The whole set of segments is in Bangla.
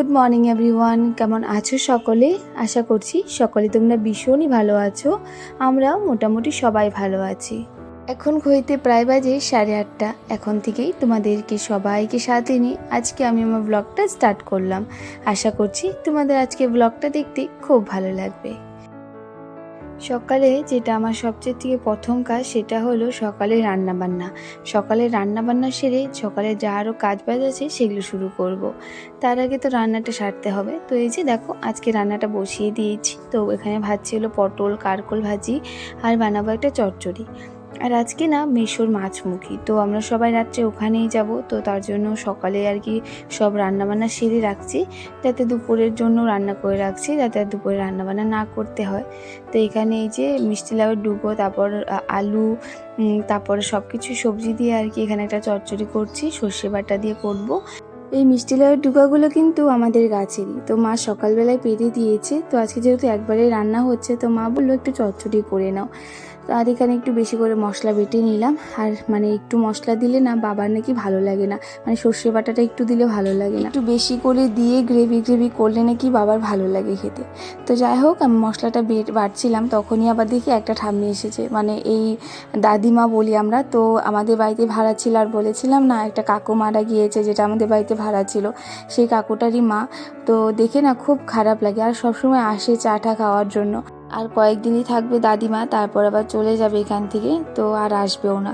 Good morning everyone. কেমন আছো সকলে? আশা করছি সকলে তোমরা ভীষণই ভালো আছো। আমরাও মোটামুটি সবাই ভালো আছি। এখন ঘড়িতে প্রায় বাজে সাড়ে আটটা। এখন থেকেই তোমাদেরকে সবাইকে সাথে নিয়ে আজকে আমি আমার ব্লগটা স্টার্ট করলাম। আশা করছি তোমাদের আজকে ব্লগটা দেখতে খুব ভালো লাগবে। সকালে যেটা আমার সবচেয়ে থেকে প্রথম কাজ সেটা হলো সকালে রান্নাবান্না সকালে রান্নাবান্না সেরে সকালে যা আরও কাজ বাজ আছে সেগুলো শুরু করব। তার আগে তো রান্নাটা সারতে হবে। তো এই যে দেখো, আজকে রান্নাটা বসিয়ে দিয়েছি। তো এখানে ভাজছি হলো পটল, কারকল ভাজি আর বানাবো একটা চচ্চড়ি। আর আজকে না মেশোর মাছমুখী। তো আমরা সবাই রাত্রে ওখানেই যাব, তো তার জন্য সকালে আর কি সব রান্নাবান্না সেরে রাখছি, যাতে দুপুরের জন্য রান্না করে রাখছি, যাতে দুপুরে রান্নাবান্না না করতে হয়। তো এখানে এই যে মিষ্টি লাউয়ের ডুবো তারপর আলু তারপরে সব কিছু সবজি দিয়ে আর কি এখানে একটা চচ্চড়ি করছি, সর্ষে বাটা দিয়ে করব। এই মিষ্টি লাউয়ের ডুকাগুলো কিন্তু আমাদের গাছেরই। তো মা সকালবেলায় পেরে দিয়েছে, তো আজকে যেহেতু একবারে রান্না হচ্ছে, তো মা বলল একটু চচ্চড়ি করে নাও। তো আর এখানে একটু বেশি করে মশলা বেটে নিলাম। আর মানে একটু মশলা দিলে না বাবার নাকি ভালো লাগে না। মানে সর্ষে বাটাটা একটু দিলে ভালো লাগে না। একটু বেশি করে দিয়ে গ্রেভি গ্রেভি করলে নাকি বাবার ভালো লাগে খেতে। তো যাই হোক, আমি মশলাটা বেট তখনই আবার দেখি একটা ঠাম্মি এসেছে। মানে এই দাদিমা বলি আমরা, তো আমাদের বাড়িতে ভাড়া ছিল আর বলেছিলাম না, একটা কাকু মারা গিয়েছে যেটা আমাদের বাড়িতে ভাড়া ছিল। সেই কাকুটারই মা। তো দেখে না খুব খারাপ লাগে। আর সবসময় আসে চাটা খাওয়ার জন্য। আর কয়েকদিনই থাকবে দাদিমা, তারপর আবার চলে যাবে এখান থেকে, তো আর আসবেও না।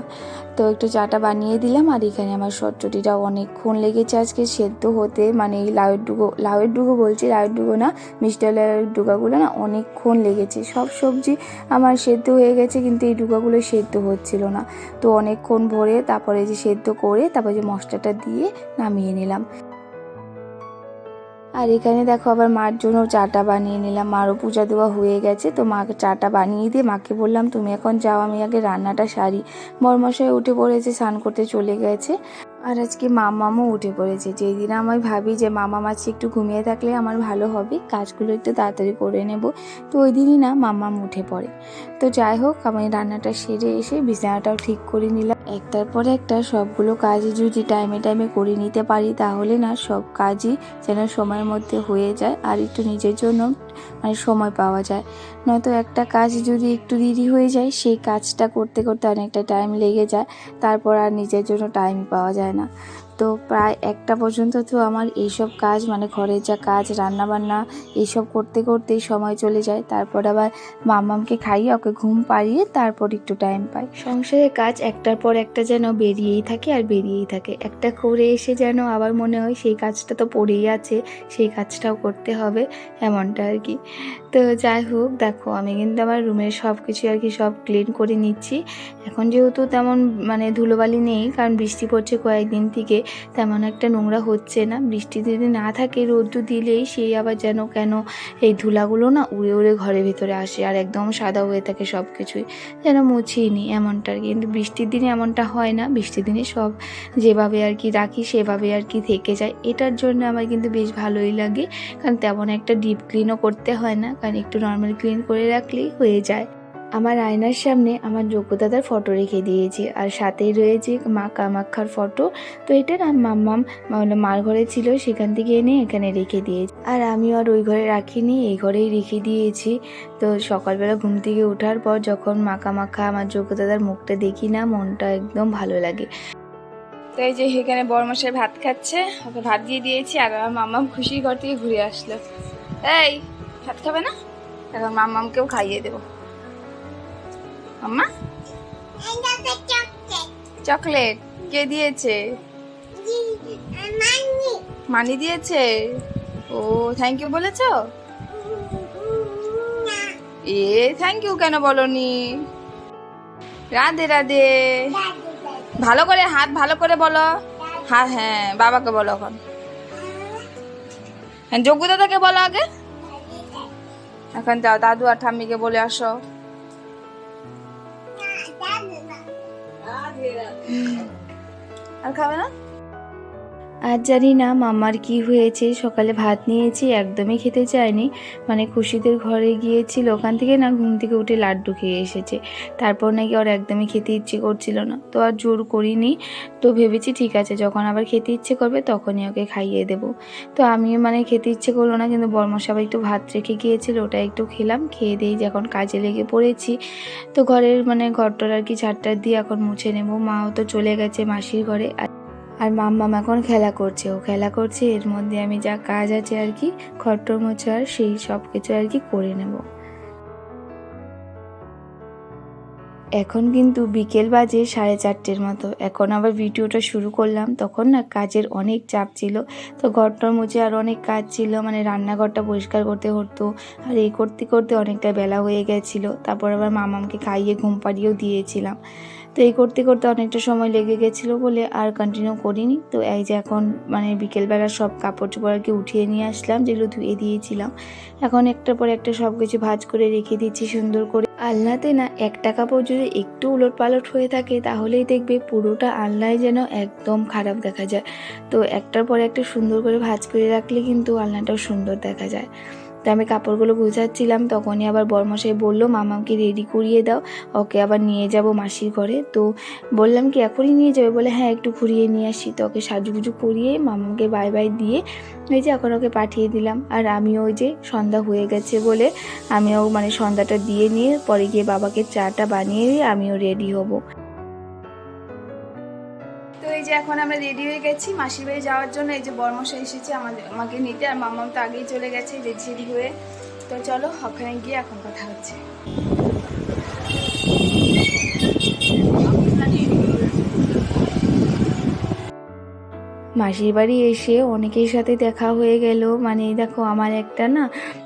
তো একটু চাটা বানিয়ে দিলাম আর এখানে আমার সটচটিটা অনেকক্ষণ লেগেছে আজকে, সেদ্ধ হতে মানে এই লাউয়ের ডুগো লাউয়ের ডুগো বলছি, লাউয়ের ডুগো না, মিষ্টি লাউয়ের ডুগাগুলো না অনেকক্ষণ লেগেছে। সব সবজি আমার সেদ্ধ হয়ে গেছে, কিন্তু এই ডুগাগুলো সেদ্ধ হচ্ছিল না। তো অনেকক্ষণ ভরে তারপরে যে সেদ্ধ করে, তারপরে যে মশলাটা দিয়ে নামিয়ে নিলাম। আর এখানে দেখো আবার মার জন্য চাটা বানিয়ে নিলাম। মারও পূজা দেওয়া হয়ে গেছে, তো মাকে চাটা বানিয়ে দিয়ে মাকে বললাম, তুমি এখন যাও, আমি আগে রান্নাটা সারি। মরমশায় উঠে পড়েছে, স্নান করতে চলে গেছে। আর আজকে মামামও উঠে পড়েছে। যেই দিন আমি ভাবি যে, মামা মাছি একটু ঘুমিয়ে থাকলে আমার ভালো হবে, কাজগুলো একটু তাড়াতাড়ি করে নেব, তো ওই দিনই না মামাম উঠে পড়ে। তো যাই হোক, আমি রান্নাটা সেরে এসে বিছানাটাও ঠিক করে নিলাম। একটার পর একটা সবগুলো কাজই যদি টাইমে টাইমে করে নিতে পারি, তাহলে না সব কাজই যেন সময়ের মধ্যে হয়ে যায়। আর একটু নিজের জন্য মানে সময় পাওয়া যায়। নয়তো একটা কাজ যদি একটু দেরি হয়ে যায়, সেই কাজটা করতে করতে অনেকটা টাইম লেগে যায়, তারপর আর নিজের জন্য টাইম পাওয়া যায় না। তো প্রায় একটা পর্যন্ত তো আমার এইসব কাজ মানে ঘরের যা কাজ রান্না বান্না এইসব করতে করতেই সময় চলে যায়। তারপর আবার মামামকে খাইয়ে ওকে ঘুম পাড়িয়ে তারপর একটু টাইম পাই। সংসারের কাজ একটার পর একটা যেন বেরিয়েই থাকে আর বেরিয়েই থাকে। একটা করে এসে যেন আবার মনে হয় সেই কাজটা তো পড়েই আছে, সেই কাজটাও করতে হবে, এমনটা আর কি। তো যাই হোক, দেখো আমি কিন্তু আমার রুমের সব কিছু আর কি সব ক্লিন করে নিচ্ছি। এখন যেহেতু তেমন মানে ধুলোবালি নেই, কারণ বৃষ্টি পড়ছে কয়েকদিন থেকে তেমন একটা নোংরা হচ্ছে না। বৃষ্টি যদি না থাকে রোদ্দু দিলেই সেই আবার যেন কেন এই ধুলাগুলো না উড়ে উড়ে ঘরের ভিতরে আসে আর একদম সাদা হয়ে থাকে সব কিছুই যেন মুছিয়ে নিই এমনটা আর কি। কিন্তু বৃষ্টির দিনে এমনটা হয় না। বৃষ্টির দিনে সব যেভাবে আর কি রাখি, সেভাবে আর কি থেকে যায়। এটার জন্য আমার কিন্তু বেশ ভালোই লাগে। কারণ তেমন একটা ডিপ ক্লিনও করতে হয় না। কারণ একটু নর্মাল ক্লিন করে রাখলেই হয়ে যায়। আমার আয়নার সামনে আমার যোগ্যদাদার ফটো রেখে দিয়েছি। আর সাথেই রয়েছে মা কামাক্ষার ফটো তো এটা না মাম্মাম মানে মার ঘরে ছিল, সেখান থেকে এনে এখানে রেখে দিয়েছি। আর আমি আর ওই ঘরে রাখিনি, এই ঘরেই রেখে দিয়েছি। তো সকালবেলা ঘুম থেকে ওঠার পর যখন মাখা মাখা আমার যোগ্যদাদার মুখটা দেখি না, মনটা একদম ভালো লাগে। তো এই যে এখানে বড়মশাই ভাত খাচ্ছে, ওকে ভাত দিয়ে দিয়েছি, আর আমার মাম্মাম খুশির ঘর থেকে ঘুরে আসলো। এই, ভাত খাবে না? এখন মাম্মামকেও খাইয়ে দেবো। মাম্মা চকলেট কে দিয়েছে? মানি দিয়েছে? ও থ্যাংক ইউ বলেছ? এ থ্যাংক ইউ কেন বলনি? রাধে রাধে। ভালো করে হাত ভালো করে বলো। হ্যাঁ হ্যাঁ বাবাকে বলো এখন। হ্যাঁ যোগ্য দাদাকে বলো আগে। এখন যাও, দাদু আর ঠাম্মিকে বলে আসো। আর খাবে না? আজ জানি না, মামার কি হয়েছে, সকালে ভাত নিয়েছি, একদমই খেতে চায়নি মানে খুশিদের ঘরে গিয়েছিল, ওখান থেকে না ঘুম থেকে উঠে লাড্ডু খেয়ে এসেছে। তারপর নাকি ওর একদমই খেতে ইচ্ছে করছিল না। তো আর জোর করিনি। তো ভেবেছি ঠিক আছে, যখন আবার খেতে ইচ্ছে করবে তখনই ওকে খাইয়ে দেব। তো আমিও মানে খেতে ইচ্ছে করল না, কিন্তু বর্মশাবাই একটু ভাত রেখে গিয়েছিল ওটা একটু খেলাম, খেয়ে দিয়ে যখন কাজে লেগে পড়েছি। তো ঘরের মানে ঘরটার আর কি ঝাড়টার দিয়ে এখন মুছে নেব। মাও তো চলে গেছে মাসির ঘরে। আর মাম্মাম এখন খেলা করছে। ও খেলা করছে, এর মধ্যে আমি যা কাজ আছে আর কি, খট্টর মোচার সেই সব কিছু আর কি করে নেব। এখন কিন্তু বিকেল বাজে সাড়ে চারটের মতো। এখন আবার ভিডিওটা শুরু করলাম, তখন না কাজের অনেক চাপ ছিল। তো ঘরটার মুছে আর অনেক কাজ ছিল মানে রান্নাঘরটা পরিষ্কার করতে হতো। আর এই করতে করতে অনেকটা বেলা হয়ে গেছিল। তারপর আবার মামামকে খাইয়ে ঘুম পাড়িয়েও দিয়েছিলাম। তো এই করতে করতে অনেকটা সময় লেগে গেছিল বলে আর কন্টিনিউ করিনি। তো এই যে এখন মানে বিকেলবেলা সব কাপড় চোপড় আর কি উঠিয়ে নিয়ে আসলাম, যেগুলো ধুয়ে দিয়েছিলাম। এখন একটার পর একটা সব কিছু ভাজ করে রেখে দিচ্ছি সুন্দর করে। আলনাতে না একটা কাপড় যদি একটু উলট পালট হয়ে থাকে, তাহলেই দেখবে পুরোটা আলনায় যেন একদম খারাপ দেখা যায়। তো একটার পর একটা সুন্দর করে ভাজ করে রাখলে কিন্তু আলনাটাও সুন্দর দেখা যায়। তো আমি কাপড়গুলো গুছাচ্ছিলাম, তখনই আবার বরমশাই বলল, মামাকে রেডি করিয়ে দাও, ওকে আবার নিয়ে যাব মাসির ঘরে। তো বললাম কি, এখনই নিয়ে যাবে? বলে হ্যাঁ একটু ঘুরিয়ে নিয়ে আসি। তো ওকে সাজুগুজু করিয়ে মামাকে বাই বাই দিয়ে এই যে এখন ওকে পাঠিয়ে দিলাম। আর আমিও ওই যে সন্ধ্যা হয়ে গেছে বলে আমিও মানে সন্ধ্যাটা দিয়ে নিয়ে পরে গিয়ে বাবাকে চাটা বানিয়ে আমিও রেডি হব। যে এখন আমরা রেডি হয়ে গেছি, মাসির বাড়ি যাওয়ার জন্য এই যে বর্মশা এসেছে আমাদের, আমাকে নিতে, আর মামাম তো আগেই চলে গেছে রেডি রেডি হয়ে। তো চলো, ওখানে গিয়ে এখন কথা হচ্ছে। মাসির বাড়ি এসে অনেকের সাথে দেখা হয়ে গেল। মানে দেখো, আমার একটা না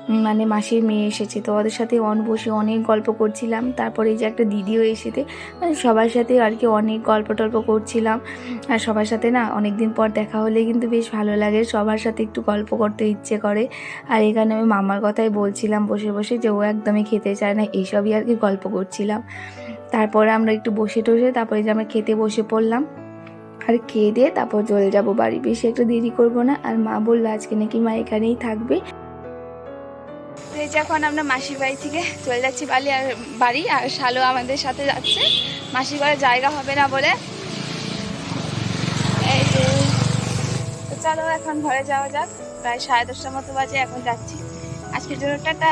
মানে মাসির মেয়ে এসেছে। তো ওদের সাথে অন বসে অনেক গল্প করছিলাম। তারপরে এই যে একটা দিদিও এসেছে মানে সবার সাথে আর কি অনেক গল্প টল্প করছিলাম। আর সবার সাথে না অনেক দিন পর দেখা হলে কিন্তু বেশ ভালো লাগে। সবার সাথে একটু গল্প করতে ইচ্ছে করে। আর এখানে আমি মামার কথাই বলছিলাম বসে বসে যে ও একদমই খেতে চায় না এইসবই আর কি গল্প করছিলাম। তারপরে আমরা একটু বসে টসে তারপরে যে আমরা খেতে বসে পড়লাম। আর খেয়ে দিয়ে তারপর চলে যাব বাড়ি। বেশি একটা দেরি করব না। আর মা বলল, আজকে নাকি মা এখানেই থাকবে। এই এখন আমরা মাসির বাড়ি থেকে চলে যাচ্ছি বালি আর বাড়ি, আর শালো আমাদের সাথে যাচ্ছে। মাসির ঘরে জায়গা হবে না বলে। এই চলো এখন ঘরে যাওয়া যাক। প্রায় সাড়ে দশটার মতো বাজে, এখন যাচ্ছি। আজকের জন্য টাটা।